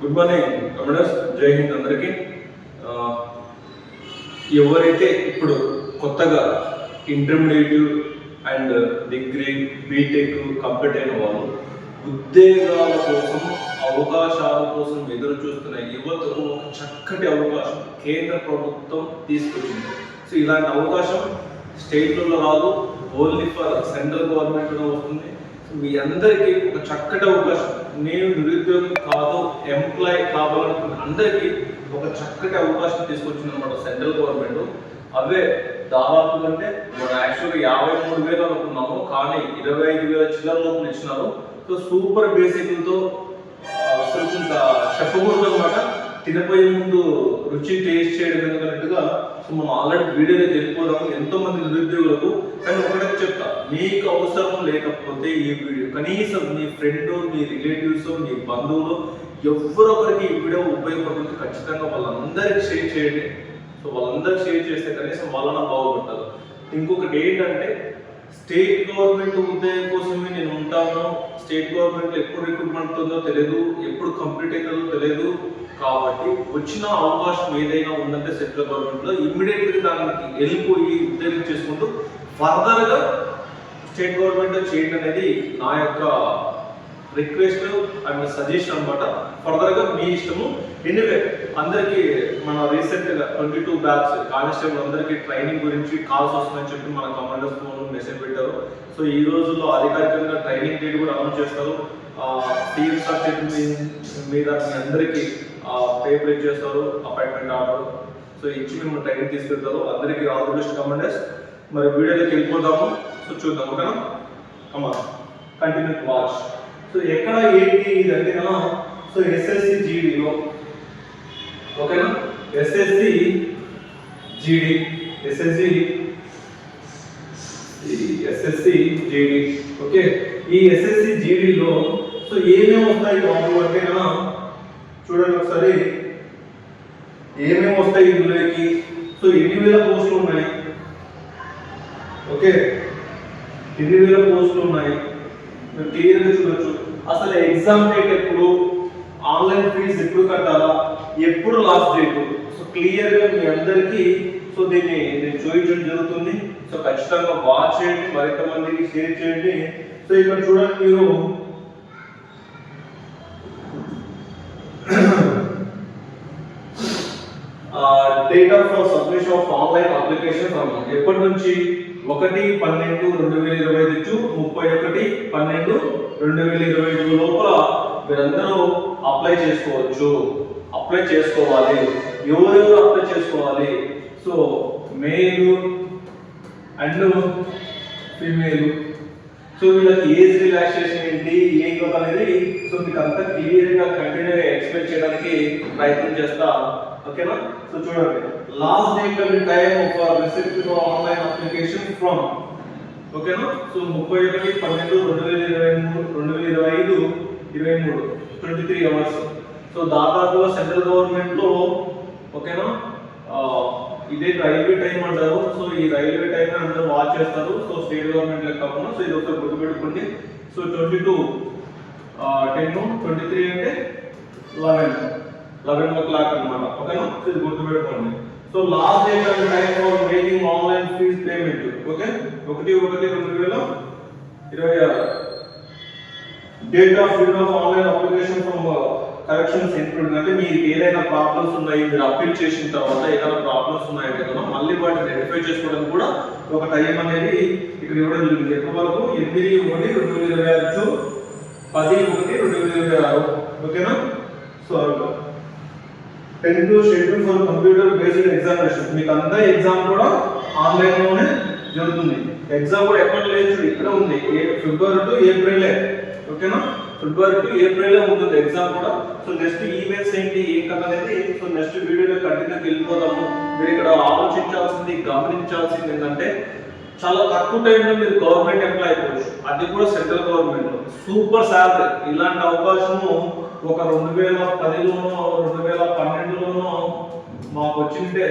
Good morning కమడర్స్ జై హింద్ అందరికీ. ఎవరైతే ఇప్పుడు కొత్తగా intermediate and degree BTech complete అయిన వాళ్ళు ఉద్యోగాల కోసం అవకాశాల కోసం ఎదురు చూస్తున్న యువతకు ఒక చక్కటి అవకాశం కేంద్ర ప్రభుత్వం తీసుకొచ్చింది. సో ఇలాంటి అవకాశం స్టేట్లలో రాదు ఓన్లీ ఫర్ సెంట్రల్ గవర్నమెంట్ వస్తుంది. సో మీ అందరికీ ఒక చక్కటి అవకాశం. నేను నిరుద్యోగం కాదు ఎంప్లాయ్ కావాలనుకున్న అందరికీ ఒక చక్కటి అవకాశం తీసుకొచ్చింది అనమాట సెంట్రల్ గవర్నమెంట్. అవే దాదాపు అంటే మనం యాక్చువల్గా యాభై మూడు వేలు అనుకున్నాము కానీ ఇరవై ఐదు వేల చిల్లర లోపల ఇచ్చినారు. సో సూపర్ బేసిక్లతో అసలు చెప్పకూడదు అనమాట తినపోయే ముందు రుచి టేస్ట్ చేయడం ఎందుకన్నట్టుగా సో మనం ఆల్రెడీ వీడియోలో తెలిపోదాము. ఎంతో మంది నిరుద్యోగులకు కానీ ఒకటే చెప్తా. మీకు అవసరం లేకపోతే ఈ వీడియో కనీసం మీ ఫ్రెండ్ మీ రిలేటివ్స్ మీ బంధువులు ఎవరొకరికి ఈ వీడియో ఉపయోగపడుతుంది. ఖచ్చితంగా వాళ్ళందరికీ షేర్ చేయండి. సో వాళ్ళందరూ షేర్ చేస్తే కనీసం వాళ్ళన బాగుపడతారు. ఇంకొకటి ఏంటంటే స్టేట్ గవర్నమెంట్ ఉద్యోగం కోసమే నేను ఉంటాను. స్టేట్ గవర్నమెంట్ ఎప్పుడు రిక్రూట్మెంట్ ఉందో తెలియదు ఎప్పుడు కంప్లీట్ అవుతుందో తెలియదు కాబట్టి వచ్చిన అవకాశం ఏదైనా ఉందంటే సెంట్రల్ గవర్నమెంట్లో ఇమ్మీడియట్గా దానికి వెళ్ళిపోయి ఉద్యోగం చేసుకుంటూ ఫర్దర్గా స్టేట్ గవర్నమెంట్ చేయండి అనేది నా యొక్క రిక్వెస్ట్ అండ్ సజెషన్ అనమాట ఫర్దర్గా మీ ఇష్టము. ఎనివే అందరికి మన రీసెంట్గా ట్వంటీ టూ బ్యాచ్ కానిస్టేబుల్ అందరికి ట్రైనింగ్ గురించి కాల్స్ వస్తుందని చెప్పి మన కమాండర్స్ ఫోన్ మెసేజ్ పెట్టారు. సో ఈ రోజుల్లో అధికారికంగా ట్రైనింగ్ డేట్ కూడా అనౌన్స్ చేస్తారు. సీఎం సబ్జెక్ట్ మీద మీ అందరికీ పేపర్ ఇచ్చేస్తారు అపాయింట్మెంట్ ఆర్డర్ సో ఇచ్చి మేము ట్రైనింగ్ తీసుకెళ్తారు. అందరికి ఆల్ ది బెస్ట్ కమాండర్స్ మరి వీడియోలోకి వెళ్ళిపోదాము. సో చూద్దాం ఓకేనా? కమా కంటిన్యూ వాచ్ సో ఎక్కడ ఏంటి ఇది కదా సో ఎస్ఎస్సి జీడీలో ఓకేనా? SSC GD SSC SSC GD okay ఈ ఎస్ఎస్సి జీడీలో సో ఏమేమి వస్తాయి బాబు అంటే కదా చూడండి ఒకసారి. ఏమేమి వస్తాయి ఇందులోకి? సో ఎన్ని వేల పోస్టులు ఉన్నాయి? ఓకే? ఎన్ని వేల పోస్టులు ఉన్నాయి? మీరు క్లియర్గా చూడొచ్చు. అసలు ఎగ్జామ్ డేట్ ఎప్పుడు? ఆన్లైన్ ఫీజు ఎప్పుడు కట్టాలా? ఎప్పుడు లాస్ట్ డేట్? సో క్లియర్గా మీ అందరికీ సో దీన్ని నేను చూపించడం జరుగుతుంది. సో ఖచ్చితంగా వాచ్ చేయండి మరింత మందికి షేర్ చేయండి. సో ఇక్కడ చూడండి మీరు date of submission of online application ఎప్పటి నుంచి? ఒకటి పన్నెండు రెండు వేల ఇరవై ఐదు నుంచి ముప్పై ఒకటి పన్నెండు రెండు వేల ఇరవై ఐదు లోపల మీరందరూ అప్లై చేసుకోవచ్చు. అప్లై చేసుకోవాలి. ఎవరెవరు అప్లై చేసుకోవాలి? So male and female so వీళ్ళకి ఏజ్ రిలాక్సేషన్ ఏంటి? ఏ అనేది? సో మీకు అంతా క్లియర్గా కంటిన్యూగా కంటిన్యూ ఎక్స్ప్లెయిన్ చేయడానికి ప్రయత్నం చేస్తా. ఓకేనా సో చూడండి. Last date and time for receipt for online application from ఓకేనా సో ముప్పై ఒకటి పన్నెండు రెండు వేల ఇరవై మూడు రెండు వేల ఇరవై ఐదు ఇరవై మూడు ట్వంటీ త్రీ అవర్స్ సో దాదాపుగా సెంట్రల్ గవర్నమెంట్లో ఓకేనా ఇదే రైల్వే టైం అంటారు. సో ఈ రైల్వే టైం అందరూ వాచ్ చేస్తారు. సో స్టేట్ గవర్నమెంట్ లెక్క కాకుండా సో ఇది ఒకసారి గుర్తుపెట్టుకోండి. So twenty two ten twenty three అంటే లెవెన్ లెవెన్ ఓ క్లాక్ అనమాట ఓకేనా ఇది గుర్తుపెట్టుకోండి. So last date and time for making online fees payment. Okay? ఒకటి ఒకటి రెండు వేల ఇరవై ఆరు. Date of review of online application from corrections include అంటే మీకు ఏదైనా ప్రాబ్లమ్స్ ఉన్నాయి మీరు అప్పీల్ చేసిన తర్వాత ఏదైనా ప్రాబ్లమ్స్ ఉన్నాయంటే కదా మళ్ళీ వాటిని రెడిఫై చేసుకోవడానికి కూడా ఒక టైం అనేది ఇక్కడ ఇవ్వడం జరిగింది. ఎప్పటి వరకు? ఎనిమిది ఒకటి రెండు వేల ఇరవై ఆరు పది ఒకటి రెండు వేల ఇరవై ఆరు. ఓకేనా? So ten two schedule for computer based examination. మీకు అంతా ఎగ్జామ్ కూడా ఆన్లైన్లోనే జరుగుతుంది. ఎగ్జామ్ కూడా ఎక్కడ లేదు ఇక్కడ ఉంది. ఏ ఫిబ్రవరి టు ఏప్రిల్ ఓకేనా? ఫిబ్రవరి టు ఏప్రిల్ ఉంటుంది ఎగ్జామ్ కూడా. సో నెక్స్ట్ ఈవెంట్స్ ఏంటి ఏం కథ అనేది? సో నెక్స్ట్ వీడియోలో కంటిన్యూ వెళ్ళిపోదాము. మీరు ఇక్కడ ఆలోచించాల్సింది గమనించాల్సింది ఏంటంటే చాలా తక్కువ టైంలో మీరు గవర్నమెంట్ ఎంప్లాయ్ అయిపోవచ్చు. అది కూడా సెంట్రల్ గవర్నమెంట్ సూపర్ శాలరీ ఇలాంటి అవకాశము ఒక రెండు వేల పదిలోనో రెండు వేల పన్నెండులోనో మాకు వచ్చింటే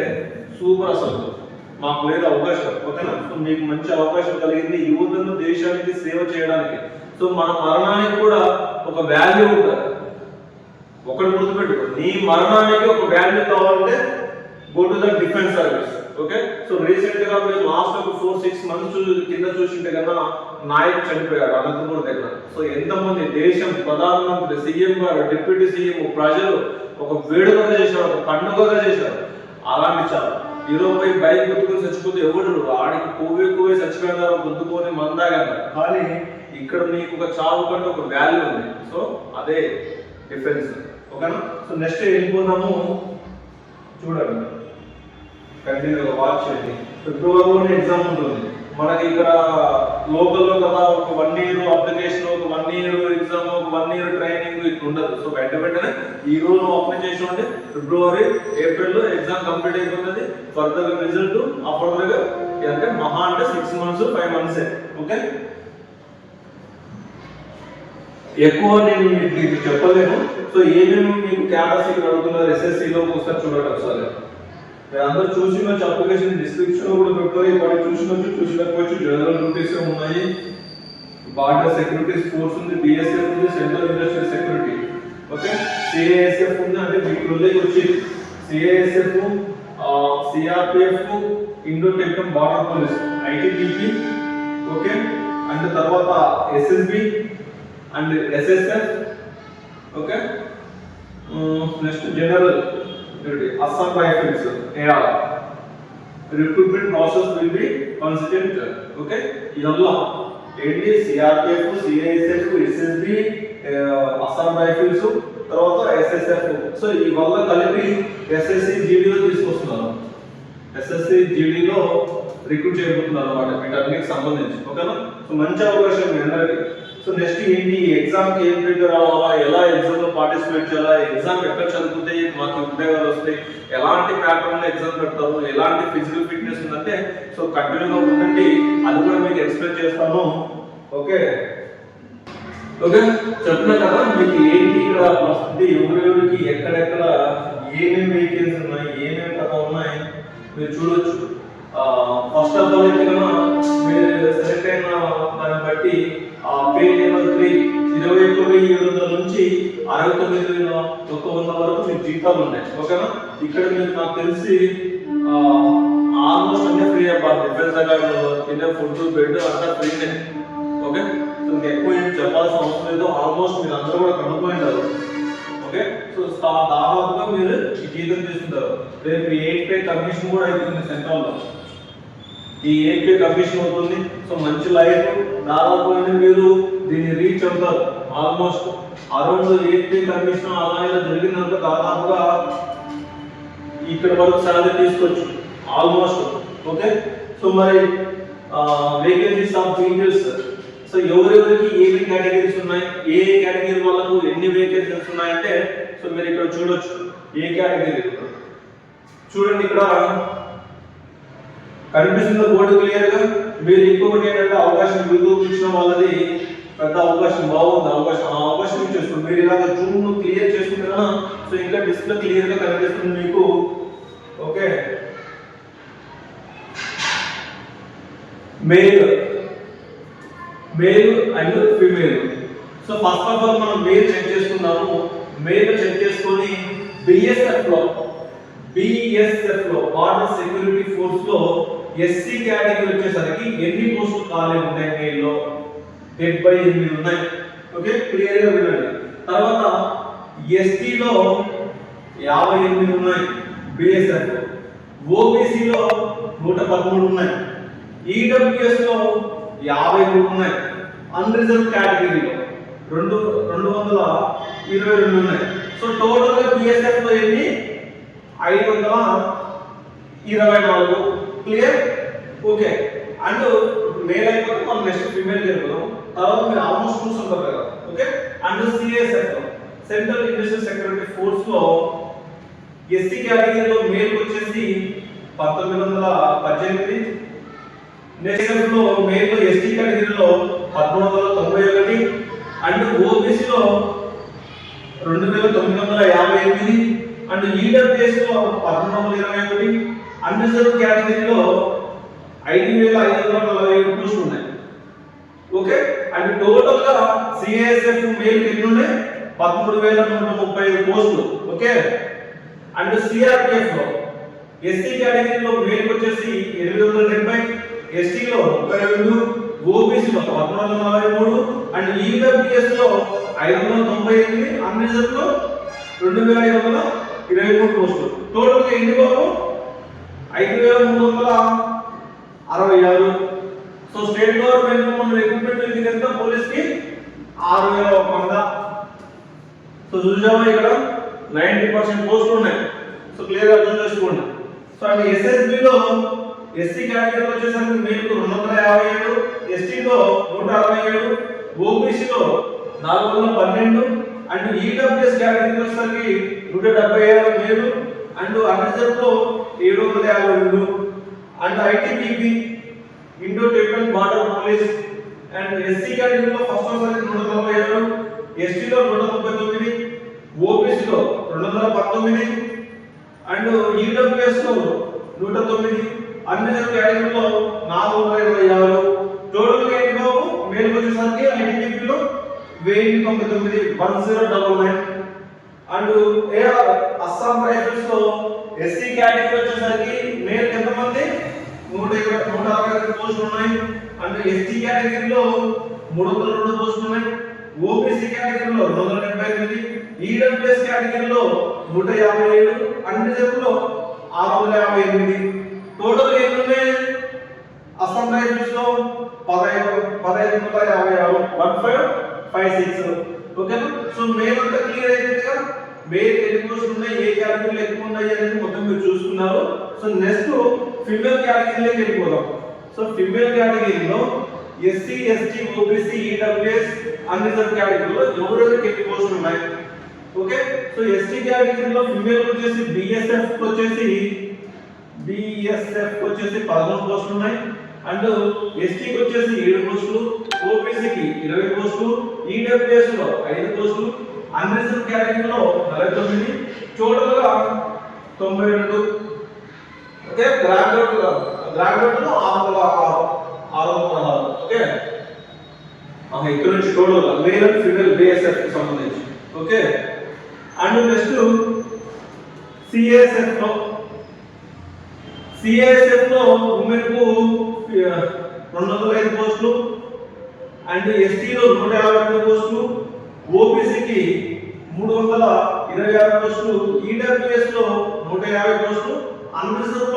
సూపర్ అసలు. మాకు లేదు అవకాశం ఓకేనా? సో మీకు మంచి అవకాశం కలిగింది యువతను దేశానికి సేవ చేయడానికి. సో మన మరణానికి కూడా ఒక వాల్యూ ఉంటుంది ఒకటి గుర్తుపెట్టుకో. నీ మరణానికి ఒక వాల్యూ కావాలంటే go to the defence service okay so రీసెంట్గా మీరు లాస్ట్ ఒక ఫోర్ సిక్స్ మంత్స్ కింద చూసింటే కన్నా నాయక్ చనిపోయాడు అనంతపురం దగ్గర. సో ఎంతమంది దేశం ప్రధానమంత్రి సీఎం గారు డిప్యూటీ సీఎం ప్రజలు ఒక వేడుకగా చేశారు ఒక పండుగగా చేశారు. అలాంటి చాలు. ఈరోజు పోయి బైక్ గుర్తుకొని చచ్చిపోతే ఎవడు ఆడికి కొవ్వే కొవ్వే చచ్చిపోయినారు గుర్తుకొని మందాగన్నారు కానీ ఇక్కడ నీకు ఒక చావు కంటే ఒక వాల్యూ ఉంది. సో అదే డిఫరెన్స్ ఓకేనా సో నెక్స్ట్ వెళ్ళిపోదాము. చూడండి. కంటిన్యూగా వాచ్ చేయండి. ఫిబ్రవరిలోనే ఎగ్జామ్ ఉంటుంది. మనకి ఇక్కడ లోకల్లో కదా ఒక వన్ ఇయర్ అప్లికేషన్ ఒక వన్ ఇయర్ ఎగ్జామ్ ఒక వన్ ఇయర్ ట్రైనింగ్ ఇట్లా ఉండదు. సో వెంట వెంటనే ఈ రోజు అప్లై చేసి ఉంటే ఫిబ్రవరి ఏప్రిల్లో ఎగ్జామ్ కంప్లీట్ అయిపోతుంది. ఫర్దర్ రిజల్ట్ ఆ అంటే మహా అంటే six months five months okay ఎక్కువ నేను మీకు చెప్పలేను. సో ఏమేమి మీకు క్యాపసిటీ అడుగుతున్నారు ఎస్ఎస్సిలో ఒకసారి చూడండి ఒకసారి మీరు అందరూ చూసిన అప్లికేషన్ డిస్క్రిప్షన్ కూడా పెట్టారు ఇప్పటి చూసినొచ్చు చూసినకపోవచ్చు జనరల్ డ్యూటీస్ ఉన్నాయి. బార్డర్ సెక్యూరిటీస్ ఫోర్స్ ఉంది బిఎస్ఎఫ్ ఉంది central industrial security okay CISF ఉంది అంటే మీ రోజుకి వచ్చి CISF CRPF Indo Tibetan border police ITBP okay and తర్వాత SSB and SSF okay next general Assam rifles AR recruitment process will be consistent okay ఇదల్లా ఏంటి CRPF CISF SSB Assam rifles తర్వాత SSF so ఈ వల్ల కలిపి SSC జీడీలో తీసుకొస్తున్నారు SSC జీడీలో recruit చేయబోతున్నారు అన్నమాట. వీటన్నిటికి సంబంధించి. ఓకేనా? సో మంచి అవకాశం మీ అందరికీ. సో నెక్స్ట్ ఏంటి? ఎగ్జామ్ ఏం ప్రిపేర్ అవ్వాలా? ఎలా ఎగ్జామ్లో పార్టిసిపేట్ చేయాలా? ఎగ్జామ్ ఎక్కడ చదివితే మాకు ఉద్యోగాలు వస్తాయి? ఎలాంటి ప్యాటర్న్లో ఎగ్జామ్ పెడతారు? ఎలాంటి ఫిజికల్ ఫిట్నెస్ ఉందంటే సో కంటిన్యూగా ఉండండి. అది కూడా మీకు ఎక్స్ప్లెయిన్ చేస్తాను. ఓకే ఓకే చెప్తున్నా కదా మీకు ఏంటి ఇక్కడ వస్తుంది ఎవరెవరికి ఎక్కడెక్కడ ఏమేమి వెహికల్స్ ఉన్నాయి? ఏమేమి కథ ఉన్నాయి? మీరు చూడొచ్చు. ఫస్ట్ ఆఫ్ ఆల్ అయితే కన్నా మీరు సెలెక్ట్ అయిన దాన్ని బట్టి ఆ పే త్రీ ఇరవై తొమ్మిది ఏడు వందల నుంచి అరవై తొమ్మిది వేల ఒక వంద వరకు మీకు జీతాలు ఉన్నాయి. ఓకేనా? ఇక్కడ మీరు నాకు తెలిసి ఆల్మోస్ట్ అన్ని ఫ్రీ అబ్బా. డిఫెన్స్ అకాడమీలో తినే ఫుడ్ బెడ్ అంతా ఫ్రీనే. ఓకే? సో ఇంకా ఎక్కువ ఏం చెప్పాల్సిన అవసరం లేదు. ఆల్మోస్ట్ మీరు అందరూ కూడా కనుక్కోంటారు ఓకే? సో దాదాపుగా మీరు ఈ జీతం తీసుకుంటారు. రేపు ఎయిట్ పే కమిషన్ కూడా అవుతుంది సెంట్రల్లో. ఈ ఎయిట్ పే కమిషన్ అవుతుంది. సో మంచి లైఫ్ దాదాపు మీరు దీన్ని రీచ్ అవుతారు. ఆల్మోస్ట్ అరౌండ్ ఎయిట్ కమిషన్ అలా ఇలా జరిగినంత దాదాపుగా ఇక్కడ వరకు సాలరీ తీసుకోవచ్చు ఆల్మోస్ట్ ఓకే సో మరి వేకెన్సీస్ ఆఫ్ డీటెయిల్స్ సో ఎవరెవరికి ఏమి కేటగిరీస్ ఉన్నాయి? ఏ కేటగిరీ వాళ్ళకు ఎన్ని వేకెన్సీస్ ఉన్నాయంటే సో మీరు ఇక్కడ చూడొచ్చు. ఏ కేటగిరీ చూడండి ఇక్కడ. కనిపిస్తుంది బోర్డు క్లియర్గా మీరు ఇంకొకటి ఏంటంటే అవకాశం యూట్యూబ్ ఇచ్చిన వాళ్ళది పెద్ద అవకాశం బాగుంది అవకాశం ఆ అవకాశం ఇచ్చేస్తుంది మీరు ఇలాగ జూమ్ క్లియర్ చేసుకుంటారా సో ఇంకా డిస్ప్లే క్లియర్గా కనిపిస్తుంది మీకు. Okay male male and female so first of all మనం మేల్ చెక్ చేసుకున్నాము మేల్ చెక్ చేసుకొని బిఎస్ఎఫ్లో బిఎస్ఎఫ్లో బార్డర్ సెక్యూరిటీ ఫోర్స్లో ఎస్సీ కేటగిరీ వచ్చేసరికి ఎన్ని పోస్టులు ఖాళీ ఉన్నాయి మేల్ డెబ్బై ఎనిమిది ఉన్నాయి. ఓకే క్లియర్గా వినండి. తర్వాత ఎస్టీలో యాభై ఎనిమిది ఉన్నాయి. బిఎస్ఎఫ్ ఓబీసీలో నూట పదమూడు ఉన్నాయి. ఈడబ్ల్యూఎస్లో యాభై మూడు ఉన్నాయి. అన్రిజర్వ్ కేటగిరీలో రెండు రెండు వందల ఇరవై రెండు ఉన్నాయి. సో టోటల్గా బిఎస్ఎఫ్ ఎన్ని? ఐదు వందల ఇరవై నాలుగు. క్లియర్ ఓకే అండ్ మేల్ అయిపోతే మనం నెక్స్ట్ ఫీమేల్ జరుగుతాం తర్వాత మీరు ఆల్మోస్ట్ చూస్తుంటారు కదా. Okay and CSF central industrial security ఫోర్స్లో SC కేటగిరీలో మేల్ వచ్చేసి పంతొమ్మిది వందల పద్దెనిమిది. నెక్స్ట్లో మేల్ ఎస్టీ కేటగిరీలో పదమూడు వందల తొంభై ఒకటి. అండ్ ఓబీసీలో రెండు వేల తొమ్మిది వందల యాభై ఎనిమిది. అండ్ ఈడబ్ల్యూఎస్లో పదమూడు వందల ఇరవై ఒకటి. అన్రిజర్వ్ కేటగిరీలో ఐదు వేల ఐదు వందల నలభై ఏడు పోస్టులు ఉన్నాయి. ఓకే అండ్ టోటల్గా సిఐఎస్ఎఫ్ మేల్ ఎన్ని ఉన్నాయి? పదమూడు వేల నూట ముప్పై ఐదు పోస్టులు ఓకే అండ్ సిఆర్పిఎఫ్లో ఎస్సీ కేటగిరీలో మెయిల్ వచ్చేసి ఎనిమిది వందల డెబ్బై ఎస్టీలో ముప్పై రెండు ఓబీసీలో పద్నాలుగు వందల నలభై మూడు అండ్ ఈడబ్ల్యూఎస్లో ఐదు వందల తొంభై ఎనిమిది అన్రిజర్వ్లో రెండు వేల ఐదు వందల ఇరవై మూడు పోస్టులు టోటల్గా ఎన్ని బాబు? ఐదు వేల మూడు వందల అరవై ఆరు. సో స్టేట్ గవర్నమెంట్ మనం రిక్రూట్మెంట్ ఇది ఎంత పోలీస్కి ఆరు వేల ఒక వంద. సో చూసామా ఇక్కడ? నైంటీ పర్సెంట్ పోస్టులు ఉన్నాయి. సో క్లియర్ అర్థం చేసుకోండి. సో అండ్ ఎస్ఎస్బిలో ఎస్సీ కేటగిరీ వచ్చేసరికి మీకు రెండు వందల యాభై ఏడు ఎస్టీలో నూట అరవై ఏడు ఓబీసీలో నాలుగు వందల పన్నెండు అండ్ ఈడబ్ల్యూఎస్ కేటగిరీ వచ్చేసరికి నూట డెబ్బై ఏడు వేలు అండ్ అన్రిజర్వ్లో ఏడు వందల యాభై రెండు and ITBP Indo Tibetan border police and SC కేటగిరీలో ఫస్ట్ ఒకసారి నూట నలభై ఏడు ఎస్టీలో నూట ముప్పై తొమ్మిది ఓబీసీలో రెండు వందల పంతొమ్మిది అండ్ ఈడబ్ల్యూఎస్లో నూట తొమ్మిది అన్ని కేటగిరీలో నాలుగు వందల ఇరవై ఆరు. టోటల్గా మేలుకు వచ్చేసరికి ఐటీబీపీలో వెయ్యి తొంభై తొమ్మిది one zero double nine and AR Assam రైఫిల్స్లో SC category వచ్చేసరికి మేల్ ఎంతమంది? నూట ఇరవై నూట అరవై ఐదు పోస్టులు ఉన్నాయి. అంటే ఎస్టీ కేటగిరీలో మూడు వందల రెండు పోస్టులు ఉన్నాయి. ఓబీసీ కేటగిరీలో రెండు వందల డెబ్బై ఎనిమిది. ఈడబ్ల్యూఎస్ కేటగిరీలో నూట యాభై ఏడు. అన్రిజర్వ్లో ఆరు వందల యాభై ఎనిమిది. టోటల్ ఎన్ని ఉన్నాయి అస్సాం రైఫిల్స్లో పదహైదు పదహైదు వందల యాభై ఆరు. వన్ ఫైవ్ ఫైవ్ సిక్స్ ఓకేనా సో మేల్ అంతా క్లియర్ కదా? మేల్ ఎన్ని పోస్టులు ఉన్నాయి ఏ క్యాటగిరీలు ఎక్కువ ఉన్నాయి అనేది మొత్తం మీరు చూసుకున్నారు. సో నెక్స్ట్ ఫిమేల్ క్యాటగిరీలోకి వెళ్ళిపోదాం. So female క్యాటగిరీలో SC ST OBC EWS unreserved క్యాటగిరీలో ఎవరెవరికి ఎన్ని పోస్టులు ఉన్నాయి? ఓకే సో ఎస్టీ క్యాటగిరీలో ఫిమేల్ వచ్చేసి బిఎస్ఎఫ్ వచ్చేసి బిఎస్ఎఫ్ వచ్చేసి పదకొండు పోస్టులు ఉన్నాయి. అండ్ ఎస్టీకి వచ్చేసి ఏడు పోస్టులు ఓబీసీకి ఇరవై పోస్టులు ఈడబ్ల్యూఎస్లో ఐదు పోస్టులు అన్రిజర్వ్ కేటగిరీలో నలభై తొమ్మిది టోటల్గా తొంభై రెండు. ఓకే గ్రాడ్యుయేట్ గ్రాడ్యుయేట్లో ఆరు వందల ఆరు ఆరు వందల పదహారు. ఓకే? ఇక్కడ నుంచి టోటల్ మేల్ అండ్ ఫీమేల్ బిఎస్ఎఫ్కి సంబంధించి. ఓకే? అండ్ నెక్స్ట్ సిఎస్ఎఫ్లో సిఎస్ఎఫ్లో ఉమెన్కు రెండు వందల ఐదు పోస్టులు. అండ్ ఎస్టీలో నూట యాభై రెండు పోస్టులు. ఓబీసీకి మూడు వందల ఇరవై ఆరు పోస్టులు ఈడబ్ల్యూఎస్లో నూట యాభై పోస్టులు అన్రిజర్వ్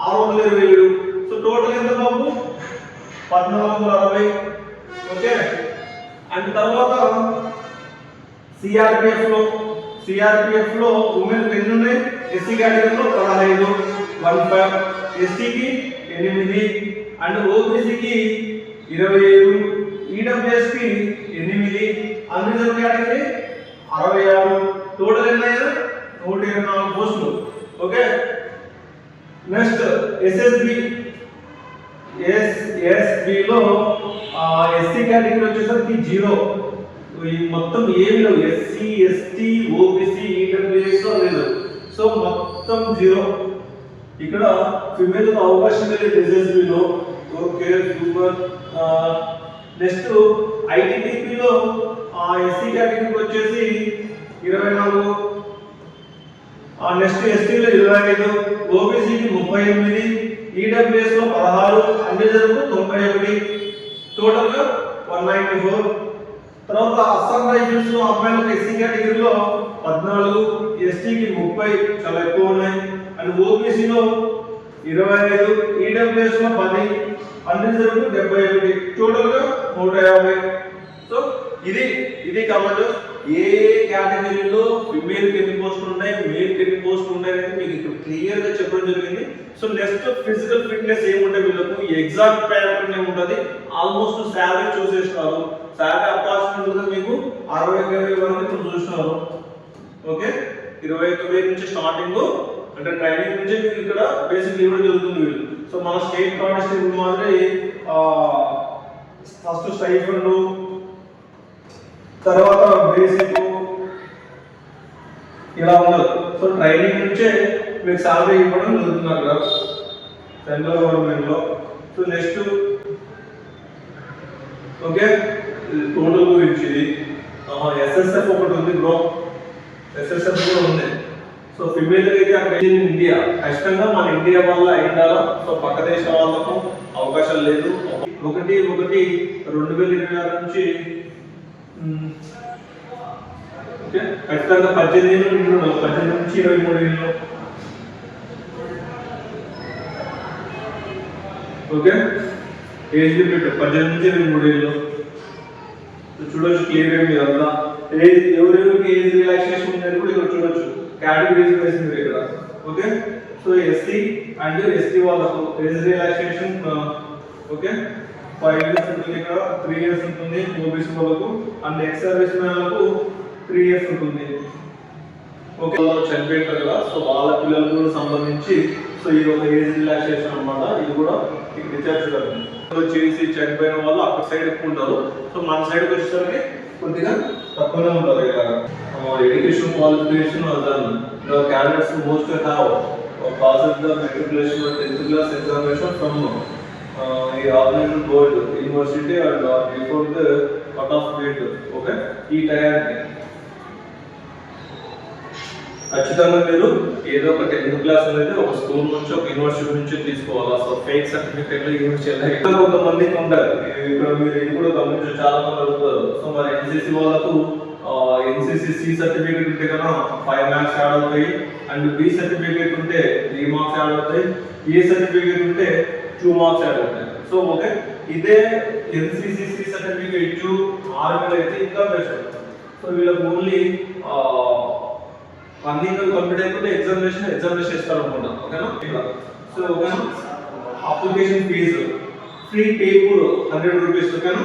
ఆరు వందల ఇరవై ఏడు. సో టోటల్ ఎంత బాబు? పద్నాలుగు వందల అరవై. ఓకే? అండ్ తర్వాత సిఆర్పిఎఫ్లో సిఆర్పిఎఫ్లో సిఆర్పిఎఫ్ ఉమెన్ ఎన్ని ఉన్నాయి? ఎస్సీ కేటగిరీలో పదహైదు వన్ ఫైవ్. ఎస్టీకి ఎనిమిది. అండ్ ఓబీసీకి ఇరవై ఏడు ఈడబ్ల్యూఎస్పి ఎనిమిది అన్ని కేటగిరీ అరవై ఆరు టోటల్ ఎన్ని నూట ఇరవై నాలుగు పోస్టులు. ఓకే? నెక్స్ట్ ఎస్ఎస్బి ఎస్ఎస్బిలో ఎస్సీ కేటగిరీ వచ్చేసరికి జీరో. ఈ మొత్తం ఏమి లేవు. ఎస్సీ ఎస్టీ ఓబీసీ ఈడబ్ల్యూఎస్ లేదు. సో మొత్తం జీరో. ఇక్కడ ఫిమేల్ అవకాశం లేదు ఎస్ఎస్బిలో ఓకే సూపర్ నెక్స్ట్ ఐటీడీపీలో ఎస్సీ కేటగిరీకి వచ్చేసి ఇరవై నాలుగు. నెక్స్ట్ ఎస్టీలో ఇరవై ఐదు. ఓబీసీకి ముప్పై ఎనిమిది. ఈడబ్ల్యూఎస్లో పదహారు. అన్రిజర్వ్ తొంభై ఒకటి. టోటల్గా వన్ నైంటీ ఫోర్. తర్వాత అస్సాం రైఫిల్స్లో అమ్మాయిలకు ఎస్సీ కేటగిరీలో పద్నాలుగు. ఎస్టీకి ముప్పై. చాలా ఎక్కువ ఉన్నాయి. అండ్ ఓబీసీలో ఇరవై ఐదు ఈడబ్ల్యూఎస్లో పది అన్రిజర్వ్ డెబ్బై ఒకటి టోటల్గా నూట యాభై. సో ఇది ఇది కాబట్టి ఏ కేటగిరీలో ఫిమేల్ ఎన్ని పోస్టులు ఉన్నాయి మేల్ ఎన్ని పోస్టులు ఉన్నాయి అనేది మీకు ఇక్కడ క్లియర్గా చెప్పడం జరిగింది. సో నెక్స్ట్ ఫిజికల్ ఫిట్నెస్ ఏముంటే వీళ్ళకు? ఎగ్జామ్ ప్యాటర్న్ ఏముంటుంది? ఆల్మోస్ట్ శాలరీ చూసేసినారు శాలరీ అప్రాక్సిమేట్గా మీకు అరవై ఇరవై వరకు ఇప్పుడు చూసినారు. ఓకే ఇరవై తొమ్మిది నుంచి స్టార్టింగ్ అంటే ట్రైనింగ్ నుంచి మీకు ఇక్కడ బేసిక్ ఇవ్వడం జరుగుతుంది వీళ్ళు. సో మన స్టేట్ కానిస్టేబుల్ మాదిరి ఫస్ట్ స్టైఫండ్ తర్వాత బేసిక్ ఇలా ఉండదు. సో ట్రైనింగ్ నుంచే మీకు సాలరీ ఇవ్వడం జరుగుతున్నారు కదా సెంట్రల్ గవర్నమెంట్లో సో నెక్స్ట్ ఓకే టోటల్ గురించి ఎస్ఎస్ఎఫ్ ఒకటి ఉంది బ్రో ఎస్ఎస్ఎఫ్ కూడా ఉంది. సో ఫిమేల్ అయితే అక్కడ ఇండియా ఖచ్చితంగా మన ఇండియా వల్ల అయిండాలా సో పక్క దేశం వాళ్ళకు అవకాశం లేదు. ఒకటి ఒకటి రెండు వేల ఇరవై ఆరు నుంచి ఓకే? ఖచ్చితంగా పద్దెనిమిది ఏళ్ళు పద్దెనిమిది నుంచి ఇరవై మూడు ఏళ్ళు. ఓకే? ఏజ్ లిమిట్ పద్దెనిమిది నుంచి ఇరవై మూడు ఏళ్ళు. చూడొచ్చు క్లియర్ మీరు అంతా ఏజ్ ఎవరెవరికి ఏజ్ రిలాక్సేషన్ ఉందని కూడా ఇక్కడ చూడొచ్చు. కేటగిరీస్ వేసింది ఇక్కడ okay so SC and ST వాళ్ళకు age relaxation okay five years ఉంటుంది ఇక్కడ త్రీ ఇయర్స్ ఉంటుంది ఓబీసీ వాళ్ళకు. అండ్ ఎక్స్ సర్వీస్ మ్యాన్లకు త్రీ ఇయర్స్ ఉంటుంది ఓకే వాళ్ళు చనిపోయింటారు కదా సో వాళ్ళ పిల్లలకు సంబంధించి సో ఇది ఒక ఏజ్ రిలాక్సేషన్ అన్నమాట. ఇది కూడా ఇక్కడ ఇచ్చారు సో చేసి చనిపోయిన వాళ్ళు అక్కడ సైడ్ ఎక్కువ ఉంటారు. సో మన సైడ్కి వచ్చేసరికి కొద్దిగా తక్కువనే ఉంటారు ఇక్కడ. ఎడ్యుకేషన్ క్వాలిఫికేషన్ దాని candidates most have passes the matriculation tenth class examination from ఈ organised gold university and before the cut off date okay ఈ టయానికి ఖచ్చితంగా మీరు ఏదో ఒక టెన్త్ క్లాస్ అనేది ఒక స్కూల్ నుంచి ఒక యూనివర్సిటీ నుంచి తీసుకోవాలి. అసలు ఫేక్ సర్టిఫికేట్లు యూజ్ చేయాలి ఇక్కడ కొంతమందికి ఉంటారు. ఇక్కడ మీరు ఇది కూడా గమనించి చాలా మంది అడుగుతారు. సో మరి ఎన్సీసీ వాళ్ళకు ఎన్సీసీ సి సర్టిఫికేట్ ఉంటే కన్నా ఫైవ్ మార్క్స్ యాడ్ అవుతాయి. అండ్ బి సర్టిఫికేట్ ఉంటే త్రీ మార్క్స్ యాడ్ అవుతాయి. ఏ సర్టిఫికేట్ ఉంటే టూ మార్క్స్ యాడ్ అవుతాయి. సో ఓకే ఇదే ఎన్సీసీ సి సర్టిఫికేట్ ఆర్మీలో అయితే ఇంకా బెస్ట్ సో వీళ్ళకి ఓన్లీ అన్ని కంప్లీట్ అయిపోతే ఎగ్జామినేషన్ ఎగ్జామినేషన్ ఇస్తారు అనుకుంటా. ఓకేనా ఇలా సో ఓకేనా application fee free table hundred rupees ఓకేనా?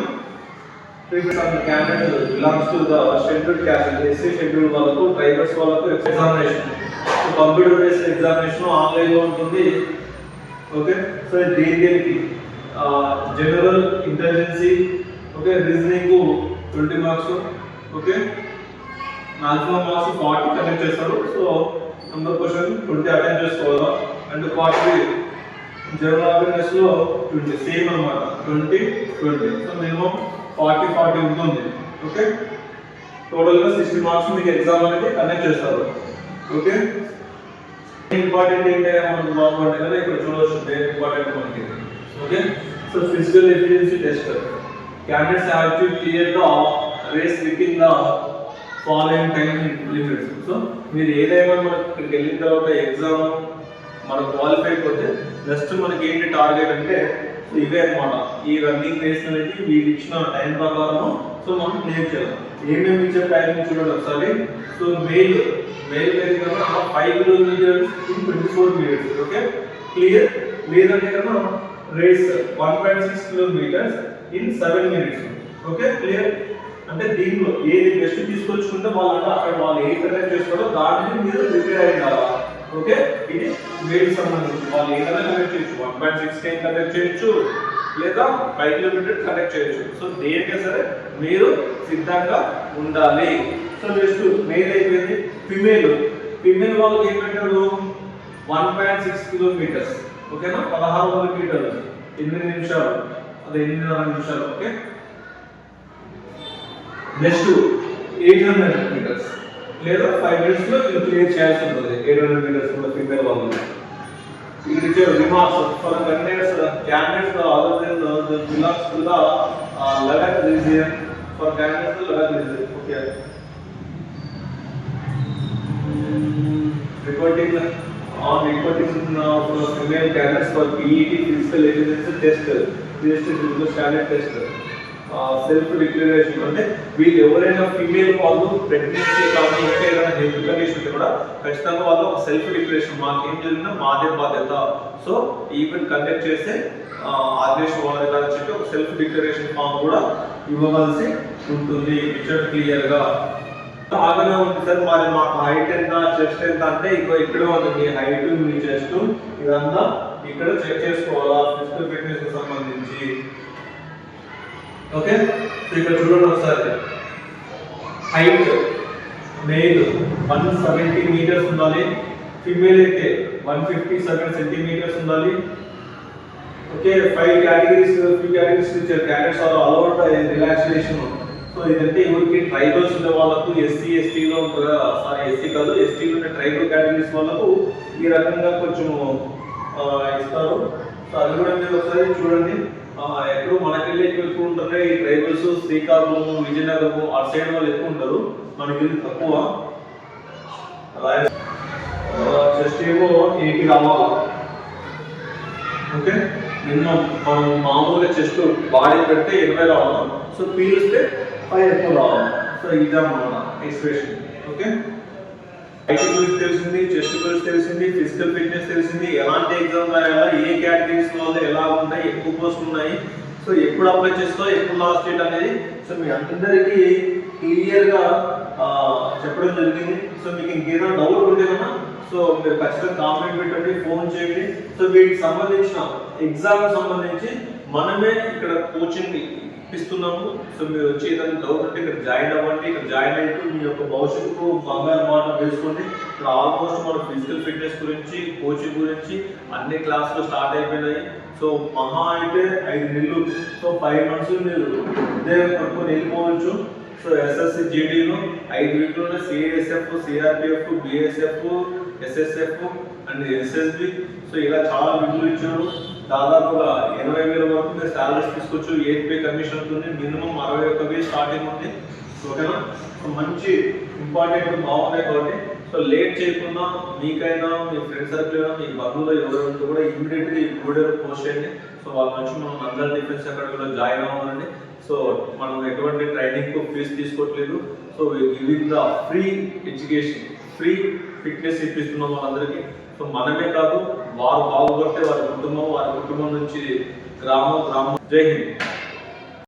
Free candidate belongs to the schedule caste SC schedule వాళ్ళకు డ్రైవర్స్ వాళ్ళకు ఎగ్జామినేషన్ కంప్యూటర్ బేస్డ్ ఎగ్జామినేషన్ ఆన్లైన్లో ఉంటుంది. ఓకే సో దేని దేనికి general intelligence okay reasoning twenty marks okay maximum marks forty connect చేస్తారు. So number question twenty attend చేసుకోవాలా? And forty general awareness twenty same అన్నమాట. Twenty twenty so minimum forty forty ఉంటుంది. Okay టోటల్గా sixty marks మీకు exam అనేది conduct చేస్తారు. Okay important ఏంటంటే మనకు బాబు అంటే కదా ఇక్కడ చూడవచ్చు ఇంపార్టెంట్ మనకి. Okay so physical efficiency test candidates have to clear the race with in the following time limits so మీరు ఏదైనా మనకి ఇక్కడికి వెళ్ళిన తర్వాత ఎగ్జామ్ మనకు క్వాలిఫై అయిపోతే నెక్స్ట్ మనకి ఏంటి టార్గెట్ అంటే ఇవే అనమాట ఈ రన్నింగ్ రేస్ అనేది వీళ్ళు ఇచ్చిన టైం ప్రకారం సో మనం క్లియర్ చేద్దాం. ఏమేమి ఇచ్చే టైం చూడండి ఒకసారి. సో మెయిల్ మెయిల్ అయితే కన్నా five kilometres in twenty four minutes okay clear లేదంటే కన్నా race one point six kilometres in seven minutes okay clear అంటే దీంట్లో ఏది బెస్ట్ తీసుకొచ్చుకుంటే వాళ్ళంటే అక్కడ వాళ్ళు ఏ కనెక్ట్ చేసుకోవాలో దానిని మీరు ప్రిపేర్ అయి కావాలా ఓకే? ఇది వేడికి సంబంధించి. వాళ్ళు ఏదైనా కనెక్ట్ చేయొచ్చు? One point six KM connect చేయొచ్చు. లేదా ఫైవ్ కిలోమీటర్ కనెక్ట్ చేయొచ్చు. సో దేనికే సరే మీరు సిద్ధంగా ఉండాలి. సో నెక్స్ట్ మెయిల్ అయిపోయింది. ఫిమేల్ ఫిమేల్ వాళ్ళకి ఏం పెట్టారు? One point six kilometres. ఓకేనా? పదహారు వందల మీటర్లు. ఎనిమిది నిమిషాలు. అది ఎనిమిదిన్నర నిమిషాలు. Okay? Next eight hundred metres. లేదా ఫైవ్ మినిట్స్లో మీరు క్లియర్ చేయాల్సి ఉంటుంది ఎయిట్ హండ్రెడ్ మీటర్స్ కూడా ఫిమేల్ వాళ్ళు ఇక్కడ ఇచ్చారు remarks for conductors candidates other than the belongs to the Ladakh region for candidates Ladakh region okay reporting on reporting for female candidates for PET physical evidence test test physical standard test self declaration అంటే వీళ్ళు ఎవరైనా female వాళ్ళు pregnancy కానీ ఇంకా ఏదైనా health condition ఉంటే కూడా ఖచ్చితంగా వాళ్ళు ఒక సెల్ఫ్ డిక్లరేషన్ మాకేం జరిగినా మాదే బాధ్యత. సో ఈవెంట్ కండక్ట్ చేస్తే ఆర్గనైజేషన్ వాళ్ళ అని చెప్పి ఒక సెల్ఫ్ డిక్లరేషన్ ఫామ్ కూడా ఇవ్వవలసి ఉంటుంది. పిక్చర్ క్లియర్గా బాగానే ఉంది సార్ మరి మాకు హైట్ ఎంత చెస్ట్ ఎంత అంటే ఇంకో ఇక్కడ ఉంది. మీ హైట్ మీ చెస్ట్ ఇదంతా ఇక్కడ చెక్ చేసుకోవాలా? ఫిజికల్ ఫిట్నెస్ సంబంధించి. ఓకే సో ఇక్కడ చూడండి ఒకసారి. Height male one seventy metres ఉండాలి. ఫిమేల్ అయితే వన్ ఫిఫ్టీ సెవెన్ సెంటీమీటర్స్ ఉండాలి. Okay five categories three categories ఇచ్చారు carrots are allowed relaxation so ఇదంటే ఎవరికి ట్రైబల్స్ ఉండే వాళ్ళకు ఎస్సీ ఎస్టీలో ఉంటారు సారీ ఎస్సీ కాదు ఎస్టీలో ఉండే ట్రైబల్ కేటగిరీస్ వాళ్ళకు ఈ రకంగా కొంచెం ఇస్తారు. సో అది కూడా మీరు ఒకసారి చూడండి. ఎక్కడో మనకెళ్ళి ఎక్కువ ఉంటారు ఈ ట్రైబల్స్ శ్రీకాకుళం విజయనగరం ఆ సైడ్ వాళ్ళు ఎక్కువ ఉంటారు మనకి తక్కువ. జస్ట్ ఏమో ఏపీ రావాలి ఓకే? నిన్న మనం మామూలుగా చెస్ట్ బాడీ పెడితే ఇరవై రావాలి సో పీలిస్తే ఫైవ్ ఎక్కువ రావాలి సో ఇదన్నమాట ఎక్స్ప్రెషన్. ఓకే? ఐటీ గురించి తెలిసింది చెస్ట్ గురించి తెలిసింది ఫిజికల్ ఫిట్నెస్ తెలిసింది ఎలాంటి ఎగ్జామ్ రాయాలా ఏ కేటగిరీస్ వల్ల ఎలా ఉంటాయి ఎక్కువ పోస్ట్ ఉన్నాయి. సో ఎప్పుడు అప్లై చేసుకో ఎప్పుడు లాస్ట్ డేట్ అనేది. సో మీ అందరికీ క్లియర్గా చెప్పడం జరిగింది. సో మీకు ఇంకేదైనా డౌట్ ఉంటే కన్నా సో మీరు ఖచ్చితంగా కామెంట్ పెట్టండి ఫోన్ చేయండి. సో వీటికి సంబంధించిన ఎగ్జామ్ సంబంధించి మనమే ఇక్కడ కోచింగ్ ఇప్పిస్తున్నాము సో మీరు వచ్చి ఏదైనా డౌట్ ఉంటే ఇక్కడ జాయిన్ అవ్వండి. ఇక్కడ జాయిన్ అయితే మీ యొక్క భవిష్యత్తుకు బంగారు మాట వేసుకోండి. ఇక్కడ ఆల్మోస్ట్ మన ఫిజికల్ ఫిట్నెస్ గురించి కోచింగ్ గురించి అన్ని క్లాసులు స్టార్ట్ అయిపోయినాయి. సో మహా అయితే ఐదు నెలలు. సో ఫైవ్ మంత్స్ మీరు ఇదే పట్టుకొని వెళ్ళిపోవచ్చు. సో ఎస్ఎస్సి జీడీలో ఐదు వీటిలోనే CSF CRPF BSF SSF and SSB so ఇలా చాలా విధులు ఇచ్చారు. దాదాపుగా ఇరవై వేల వరకు మీరు శాలరీస్ తీసుకోవచ్చు. ఎయిట్ పే కమిషన్ ఉంటుంది. మినిమం అరవై ఒక్క వే స్టార్టింగ్ ఉంది. ఓకేనా మంచి ఇంపార్టెంట్ బాగున్నాయి కాబట్టి సో లేట్ చేయకుండా మీకైనా మీ ఫ్రెండ్ సర్కిల్ అయినా మీ బంధువులు ఎవరైనా ఉంటే కూడా ఇమీడియట్గా ఈ వీడియో పోస్ట్ చేయండి. సో వాళ్ళ నుంచి మనం అందరి డిఫెన్స్ అకాడమీలో జాయిన్ అవ్వాలండి. సో మనం ఎటువంటి ట్రైనింగ్ ఫీజు తీసుకోవట్లేదు so giving the free education free fitness ఇప్పిస్తున్నాం వాళ్ళందరికీ. సో మనమే కాదు వారు బాగుపడితే వారి కుటుంబం వారి కుటుంబం నుంచి గ్రామం గ్రామం. జై హింద్.